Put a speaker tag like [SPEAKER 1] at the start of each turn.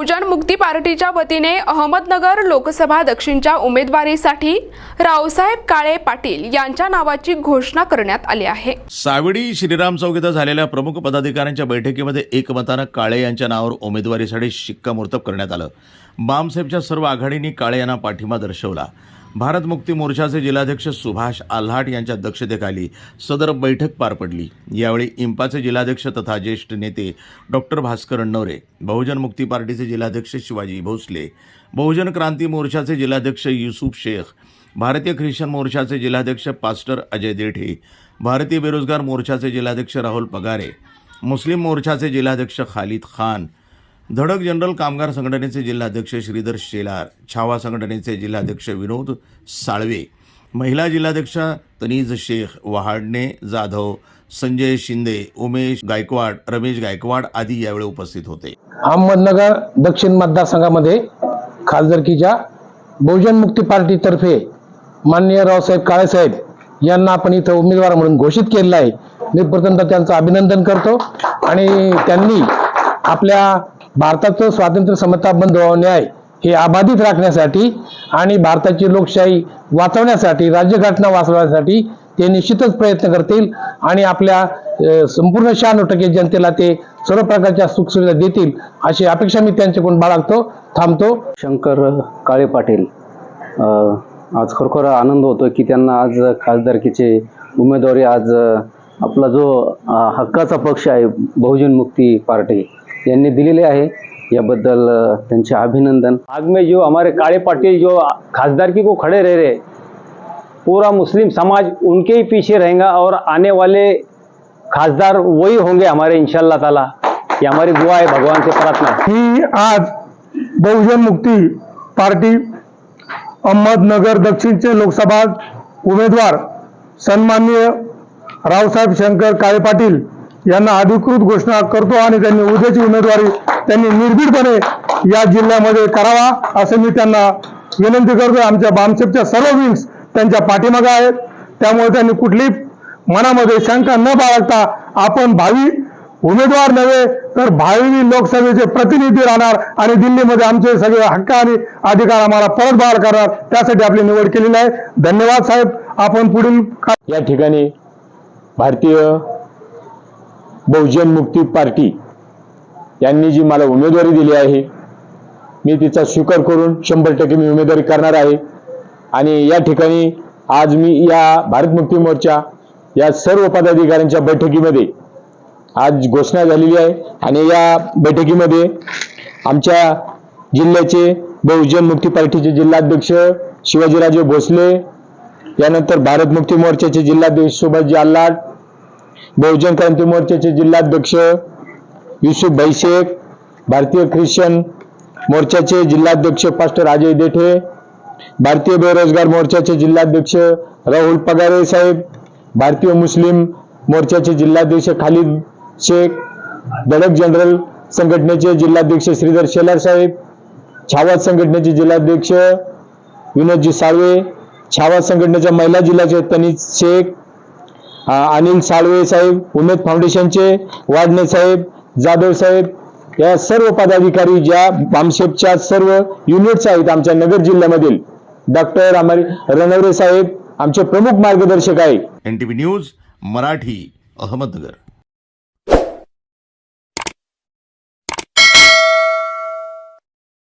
[SPEAKER 1] पार्टीच्या वतीने अहमदनगर लोकसभा दक्षिणच्या उमेदवारीसाठी रावसाहेब काळे पाटील यांच्या नावाची घोषणा करण्यात आली आहे.
[SPEAKER 2] सावडी श्रीराम चौक इथं झालेल्या प्रमुख पदाधिकाऱ्यांच्या बैठकीमध्ये एकमतानं काळे यांच्या नावावर उमेदवारीसाठी शिक्कामोर्तब करण्यात आलं. बामसाहेबच्या सर्व आघाडींनी काळे यांना पाठिंबा दर्शवला. भारत मुक्ती मोर्चाचे जिल्हाध्यक्ष सुभाष आल्हाट यांच्या अध्यक्षतेखाली सदर बैठक पार पडली. यावेळी इम्पाचे जिल्हाध्यक्ष तथा ज्येष्ठ नेते डॉक्टर भास्कर नवरे बहुजन मुक्ती पार्टीचे जिल्हाध्यक्ष शिवाजी भोसले बहुजन क्रांती मोर्चाचे जिल्हाध्यक्ष युसुफ शेख भारतीय ख्रिश्चन मोर्चाचे जिल्हाध्यक्ष पास्टर अजय देठे भारतीय बेरोजगार मोर्चाचे जिल्हाध्यक्ष राहुल पगारे मुस्लिम मोर्चाचे जिल्हाध्यक्ष खालिद खान धडक जनरल कामगार संघटनेचे जिल्हाध्यक्ष श्रीधर शेलार छावा संघटनेचे जिल्हाध्यक्ष विनोद साळवे महिला जिल्हाध्यक्ष तनीज शेख वहाडणे जाधव संजय शिंदे उमेश गायकवाड रमेश गायकवाड आदी यावेळी उपस्थित होते.
[SPEAKER 3] अहमदनगर दक्षिण मतदारसंघामध्ये खासदारकीच्या बहुजन मुक्ती पार्टीतर्फे माननीय रावसाहेब काळेसाहेब यांना आपण इथं उमेदवार म्हणून घोषित केलेलं आहे. मी प्रथमतः त्यांचं अभिनंदन करतो आणि त्यांनी आपल्या भारताचं स्वातंत्र्य समता बंध न्याय हे अबाधित राखण्यासाठी आणि भारताची लोकशाही वाचवण्यासाठी राज्यघटना वाचवण्यासाठी ते निश्चितच प्रयत्न करतील आणि आपल्या संपूर्ण शहाण्णव टक्के जनतेला ते सर्व प्रकारच्या सुखसुविधा देतील अशी अपेक्षा मी त्यांच्याकडून बाळगतो थांबतो.
[SPEAKER 4] शंकर काळे पाटील आज खरोखर आनंद होतो की त्यांना आज खासदारकीचे उमेदवारी आज आपला जो हक्काचा पक्ष आहे बहुजन मुक्ती पार्टी यांनी दिलेले आहे. याबद्दल त्यांचे अभिनंदन.
[SPEAKER 5] आग में जो हमारे काले पाटिल जो खासदारकी को खड़े रह रहे पूरा मुस्लिम समाज उनके ही पीछे रहेगा और आने वाले खासदार वही होंगे हमारे इंशाल्लाह ताला। ये हमारी दुआ है भगवान से प्रार्थना ही
[SPEAKER 3] आज बहुजन मुक्ती पार्टी अहमदनगर दक्षिणचे लोकसभा उमेदवार सन्माननीय रावसाहेब शंकर काळे पाटील यांना अधिकृत घोषणा करतो आणि त्यांनी उद्याची उमेदवारी त्यांनी निर्भीडपणे या जिल्ह्यामध्ये करावा असं मी त्यांना विनंती करतो आमच्या बामसेपच्या सर्व विंग्स त्यांच्या पाठीमागे आहेत. त्यामुळे त्यांनी कुठली मनामध्ये शंका न बाळगता आपण भावी उमेदवार नव्हे तर भावी लोकसभेचे प्रतिनिधी राहणार आणि दिल्लीमध्ये आमचे सगळे हक्क आणि अधिकार आम्हाला परत बहाल करणार त्यासाठी आपली निवड केलेली आहे. धन्यवाद साहेब. आपण पुढील का-
[SPEAKER 6] या ठिकाणी भारतीय बहुजन मुक्ती पार्टी यांनी जी मला उमेदवारी दिली आहे मी तिचा स्वीकार करून शंभर टक्के मी उमेदवारी करणार आहे. आणि या ठिकाणी आज मी या भारत मुक्ती मोर्चा या सर्व पदाधिकाऱ्यांच्या बैठकीमध्ये आज घोषणा झालेली आहे. आणि या बैठकीमध्ये आमच्या जिल्ह्याचे बहुजन मुक्ती पार्टीचे जिल्हाध्यक्ष शिवाजीराजे भोसले यानंतर भारत मुक्ती मोर्चाचे जिल्हाध्यक्ष सुभाषजी आल्लाट बहुजन क्रांती मोर्चाचे जिल्हाध्यक्ष युसुफ भाई शेख भारतीय ख्रिश्चन मोर्चाचे जिल्हाध्यक्ष पास्टर अजय देठे भारतीय बेरोजगार मोर्चाचे जिल्हाध्यक्ष राहुल पगारे साहेब भारतीय मुस्लिम मोर्चाचे जिल्हाध्यक्ष खालिद शेख धडक जनरल संघटनेचे जिल्हाध्यक्ष श्रीधर शेलार साहेब छावा संघटनेचे जिल्हाध्यक्ष विनोदजी साळवे छावा संघटनेच्या महिला जिल्ह्याचे तनीज शेख अनिल साळवे साहेब उमेद फाउंडेशनचे वाडणे साहेब जाधव साहेब या सर्व पदाधिकारी ज्या बामशेपच्या सर्व युनिट्स आहेत आमच्या नगर जिल्ह्यामधील डॉक्टर अमर रणवरे साहेब आमचे प्रमुख मार्गदर्शक आहे
[SPEAKER 2] एनटीव्ही न्यूज मराठी अहमदनगर.